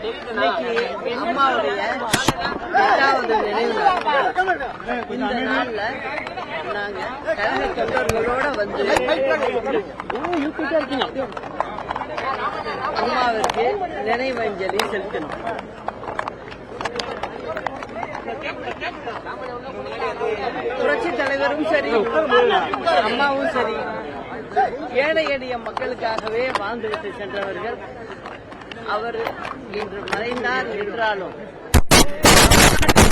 இன்னைக்கு அம்மாவுடைய எட்டாவது நினைவு இந்த நாள்ல நாங்க கழக தொண்டர்களோட வந்து அம்மாவிற்கு நினைவஞ்சலி செலுத்தணும் புரட்சி தலைவரும் சரி அம்மாவும் சரி. ஏழை எளிய மக்களுக்காகவே வாழ்ந்துவிட்டு சென்றவர்கள். அவர் இன்று மறைந்தார் என்றாலும்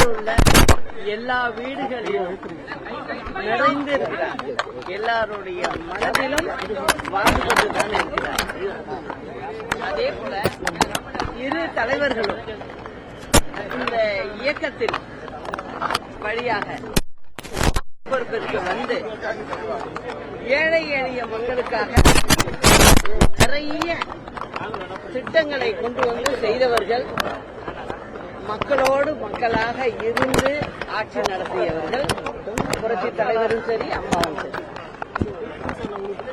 உள்ள எல்லா வீடுகளிலும் நிறைந்திருக்கிறார். எல்லாருடைய மனதிலும் வாழ்ந்து கொண்டுதான் இருக்கிறார். அதே போல இரு தலைவர்களும் இந்த இயக்கத்தில் வழியாக பொறுப்பிற்கு வந்து ஏழை எளிய மக்களுக்காக நிறைய திட்டங்களை கொண்டு வந்து செய்தவர்கள் மக்களோடு மக்களாக இருந்து ஆட்சி நடத்தியவர்கள் புரட்சி தலைவரும் சரி அம்மாவும் சரி.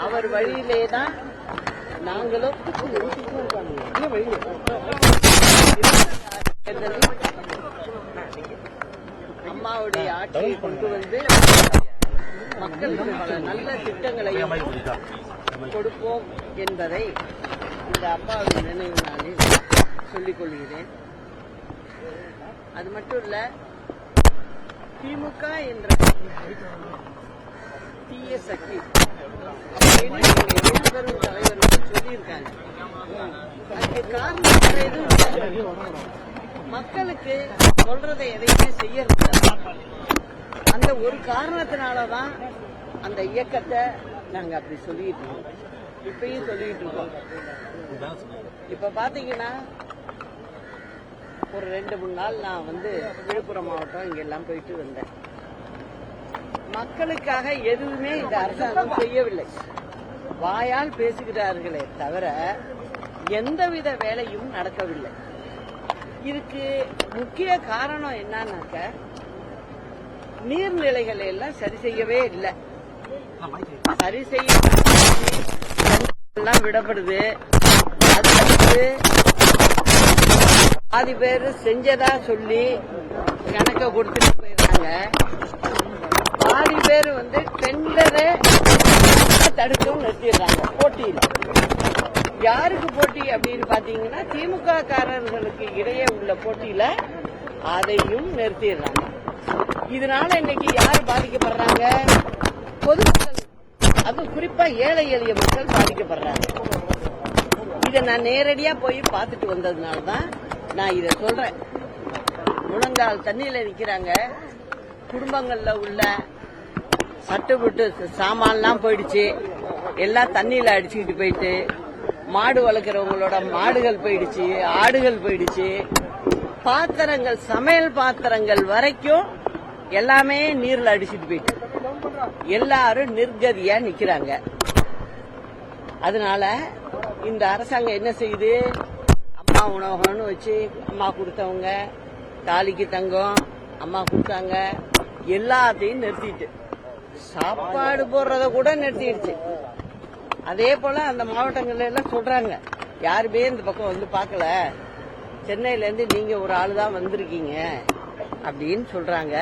அவர் வழியிலே தான் நாங்களும் அம்மாவுடைய ஆட்சியை கொண்டு வந்து மக்களுக்கு பல நல்ல திட்டங்களை கொடுப்போம் என்பதை இந்த அப்பாவின் நினைவு நாளில் சொல்லிக் கொள்கிறேன். அது மட்டும் இல்ல திமுக என்ற தீய சக்தி. பெரும் தலைவர்கள் சொல்லியிருக்காங்க. அதுக்கு காரணம் எதுவும் மக்களுக்கு சொல்றதை எதையுமே செய்யறது அந்த ஒரு காரணத்தினாலதான் அந்த இயக்கத்தை நாங்க அப்படி சொல்லிட்டு இருக்கோம். இப்பயும் சொல்லிட்டு இருக்கோம். இப்ப பாத்தீங்கன்னா ஒரு ரெண்டு மூணு நாள் நான் வந்து விழுப்புரம் மாவட்டம் இங்க எல்லாம் போயிட்டு வந்தேன். மக்களுக்காக எதுவுமே இந்த அரசாங்கம் செய்யவில்லை. வாயால் பேசுகிறார்களே தவிர எந்தவித வேலையும் நடக்கவில்லை. இதுக்கு முக்கிய காரணம் என்னன்னாக்க நீர்நிலைகளை எல்லாம் சரி செய்யவே இல்லை. சரி செய்ய எல்லாம் விடப்படுது. அது வந்து பாதி பேர் செஞ்சதா சொல்லி கணக்க கொடுத்துட்டு போயிடுறாங்க. பாதி பேர் வந்து டெண்டரை தடுத்து நிறுத்திடுறாங்க போட்டியில். யாருக்கு போட்டி அப்படின்னு பாத்தீங்கன்னா திமுக காரர்களுக்கு இடையே உள்ள போட்டியில அதையும் நிறுத்திடுறாங்க. இதனால இன்னைக்கு யார் பாதிக்கப்படுறாங்க? பொதுமக்கள் அது குறிப்பா ஏழை எளிய மக்கள் பாதிக்கப்படுறாங்க. இதை நான் நேரடியா போய் பார்த்துட்டு வந்ததுனால தான் நான் இதை சொல்றேன். முழங்கால் தண்ணியில நிக்கிறாங்க. குடும்பங்கள்ல உள்ள சட்டுப்புட்டு சாமான்லாம் போயிடுச்சு. எல்லாம் தண்ணியில அடிச்சுக்கிட்டு போயிட்டு மாடு வளர்க்குறவங்களோட மாடுகள் போயிடுச்சு ஆடுகள் போயிடுச்சு. பாத்திரங்கள் சமையல் பாத்திரங்கள் வரைக்கும் எல்லாமே நீர்ல அடிச்சுட்டு போயிட்டு. எல்லாரும் நிர்கதியா நிக்கிறாங்க. அதனால இந்த அரசாங்கம் என்ன செய்யுது? அம்மா உணவகம்னு வச்சு அம்மா கொடுத்தவங்க தாலிக்கு தங்கம் அம்மா கொடுத்தாங்க எல்லாத்தையும் நிறுத்திட்டு. சாப்பாடு போடுறத கூட நிறுத்திடுச்சு. அதே போல அந்த மாவட்டங்கள்ல எல்லாம் சொல்றாங்க. யாருமே இந்த பக்கம் வந்து பார்க்கல. சென்னையில இருந்து நீங்க ஒரு ஆளு தான் வந்திருக்கீங்க அப்படின்னு சொல்றாங்க.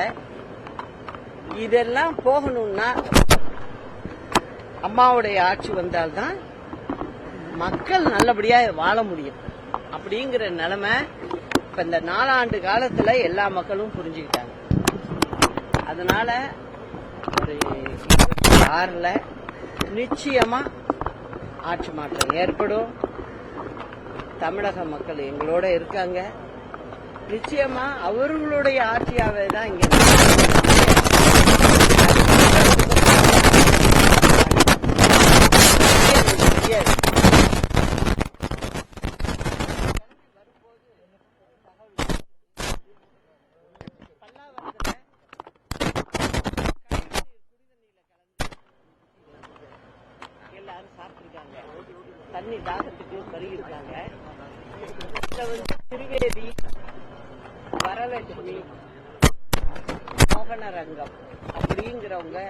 இதெல்லாம் போகணும்னா அம்மாவுடைய ஆட்சி வந்தால்தான் மக்கள் நல்லபடியா வாழ முடியும். அப்படிங்கிற நிலைமை இப்ப இந்த நாலாண்டு காலத்துல எல்லா மக்களும் புரிஞ்சுக்கிட்டாங்க. அதனால ஒரு ஆறுல நிச்சயமா ஆட்சி மாற்றம் ஏற்படும். தமிழக மக்கள் எங்களோட இருக்காங்க. நிச்சயமா அவர்களுடைய ஆட்சியாவே தான் இங்க தண்ணி தாகத்துக்கு பருகிருக்காங்க இதுல வந்து திருவேதி வரலட்சுமி மோகனரங்கம் அப்படிங்கிறவங்க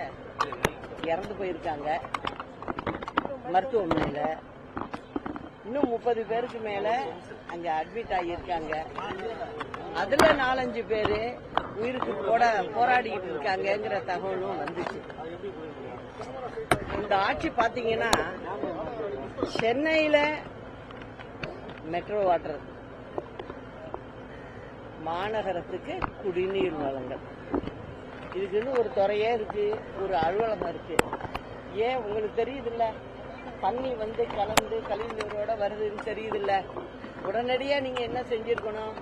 இறந்து போயிருக்காங்க. மருத்துவமனையில. இன்னும் முப்பது பேருக்கு மேல அங்க அட்மிட் ஆகியிருக்காங்க. அதுல நாலஞ்சு பேரு உயிருக்கு போட போராடிட்டு இருக்காங்கிற தகவலும் வந்துச்சு. இந்த ஆட்சி பாத்தீங்கன்னா சென்னையில மெட்ரோ வாட்டர் மாநகரத்துக்கு குடிநீர் வழங்கல். இதுக்குன்னு ஒரு துறையே இருக்கு ஒரு அலுவலகம் இருக்கு. ஏன் உங்களுக்கு தெரியுதுல்ல? தண்ணி வந்து கலந்து கழிவுநீரோட வருதுன்னு தெரியுதுல்ல? உடனடியா நீங்க என்ன செஞ்சிருக்கணும்?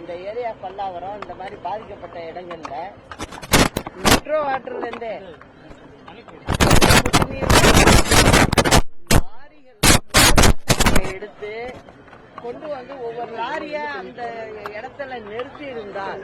இந்த ஏரியா பல்லாவரம் இந்த மாதிரி பாதிக்கப்பட்ட இடங்கள்ல மெட்ரோ வாட்டர்ல இருந்து எடுத்து கொண்டு வந்து ஒவ்வொரு லாரியா அந்த இடத்துல நிறுத்தி இருந்தால்